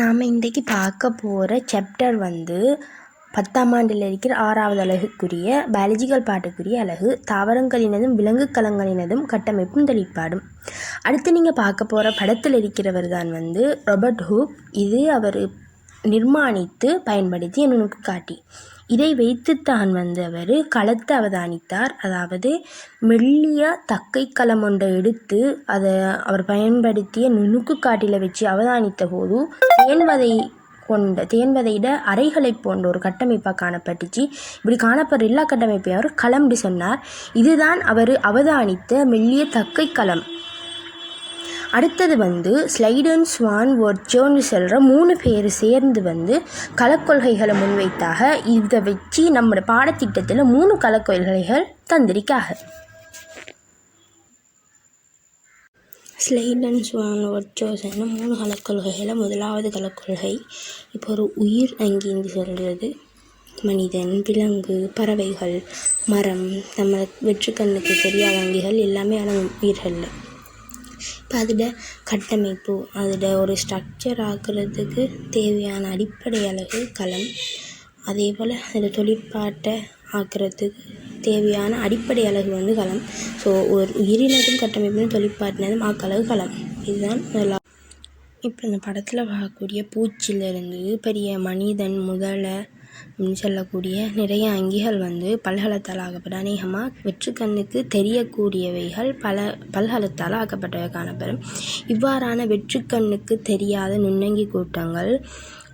நாம் இன்றைக்கு பார்க்க போகிற சாப்டர் வந்து பத்தாம் ஆண்டில் இருக்கிற ஆறாவது அழகுக்குரிய பயாலஜிக்கல் பாட்டுக்குரிய அலகு தாவரங்களினதும் விலங்குக்களங்களினதும் கட்டமைப்பும் தெளிப்பாடும். அடுத்து நீங்கள் பார்க்க போகிற படத்தில் இருக்கிறவர் தான் வந்து ராபர்ட் ஹூக் இது அவர் நிர்மாணித்து பயன்படுத்தி பயன்படுத்திய நுணுக்குக்காட்டி இதை வைத்துத்தான் வந்து அவர் களத்தை அவதானித்தார். அதாவது மெல்லிய தக்கை களம் ஒன்றை எடுத்து அதை அவர் பயன்படுத்திய நுணுக்கு காட்டில வச்சு அவதானித்த போது தேன்வதை கொண்ட தேன்வதையிட அறைகளை போன்ற ஒரு கட்டமைப்பாக காணப்பட்டுச்சு. இப்படி காணப்படுற எல்லா கட்டமைப்பையும் அவர் களம்னு சொன்னார். இதுதான் அவர் அவதானித்த மெல்லிய தக்கை களம். அடுத்தது வந்து ஸ்லைடன் ஸ்வான் ஒர்ச்சோன்னு சொல்கிற மூணு பேர் சேர்ந்து வந்து கலக்கொள்கைகளை முன்வைத்தாக இதை வச்சு நம்மளோட பாடத்திட்டத்தில் மூணு கலக்கொள்கைகள் தந்திருக்காக ஸ்லைடன் ஸ்வான் என்ன மூணு கலக்கொள்கைகளை முதலாவது கலக்கொள்கை இப்போ ஒரு உயிர் அங்கின்னு சொல்கிறது மனிதன் விலங்கு பறவைகள் மரம் நம்ம வெற்றுக்கண்ணுக்கு தெரியாத அங்கிகள் எல்லாமே அடங்கும் உயிர்களில் இப்போ அதோட கட்டமைப்பு அதோட ஒரு ஸ்ட்ரக்சர் ஆக்குறதுக்கு தேவையான அடிப்படை அலகு களம். அதே போல் அதில் தொழிற்பாட்டை ஆக்குறதுக்கு தேவையான அடிப்படை அலகு வந்து களம். ஸோ ஒரு உயிரினதும் கட்டமைப்பினும் தொழிற்பாட்டினதும் ஆக்களவு களம். இதுதான் முதலா இப்போ இந்த படத்தில் பார்க்கக்கூடிய பூச்சியிலிருந்து பெரிய மனிதன் முதலை அப்படின்னு சொல்லக்கூடிய நிறைய அங்கிகள் வந்து பல்கலத்தால் ஆக்கப்பட்ட அநேகமாக வெற்றுக்கண்ணுக்கு தெரியக்கூடியவைகள் பல பல்கலத்தால் ஆக்கப்பட்டவை காணப்படும். இவ்வாறான வெற்றுக்கண்ணுக்கு தெரியாத நுண்ணங்கி கூட்டங்கள்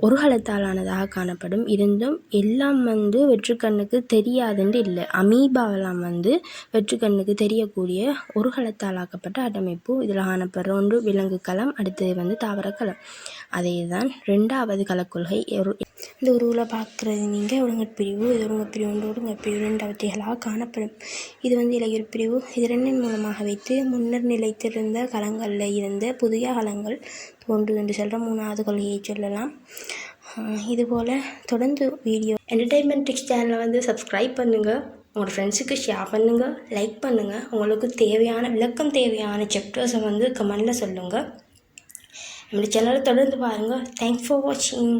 ஒரு கலத்தாலானதாக காணப்படும். இருந்தும் எல்லாம் வந்து வெற்றுக்கண்ணுக்கு தெரியாதுன்னு இல்லை. அமீபாவெல்லாம் வந்து வெற்றுக்கண்ணுக்கு தெரியக்கூடிய ஒரு கலத்தால் ஆக்கப்பட்ட கட்டமைப்பு இதில் காணப்படுற ஒன்று விலங்கு களம் அடுத்தது வந்து தாவரக்களம் அதே தான் ரெண்டாவது கலக்கொள்கை ஒரு இந்த உருவில் பார்க்குறது நீங்கள் ஒழுங்கற்பிரிவு இது ஒழுங்கற்பிரிவு ஒன்று ஒழுங்கற்பிரிவு ரெண்டு காணப்படும். இது வந்து இளையர் பிரிவு இது ரெண்டின் மூலமாக வைத்து முன்னர் நிலைத்திருந்த களங்களில் இருந்த புதிய களங்கள் தோன்றுது என்று சொல்கிற மூணாவது கொள்கையை சொல்லலாம். இதுபோல் தொடர்ந்து வீடியோ என்டர்டெயின்மெண்ட் டிக்ஸ் சேனலை வந்து சப்ஸ்கிரைப் பண்ணுங்கள் உங்களோட ஃப்ரெண்ட்ஸுக்கு ஷேர் பண்ணுங்கள் லைக் பண்ணுங்கள் உங்களுக்கு தேவையான விளக்கம் தேவையான சாப்டர்ஸை வந்து கமெண்டில் சொல்லுங்கள் நம்மளோட சேனலை தொடர்ந்து பாருங்கள் தேங்க்ஸ் ஃபார் வாட்சிங்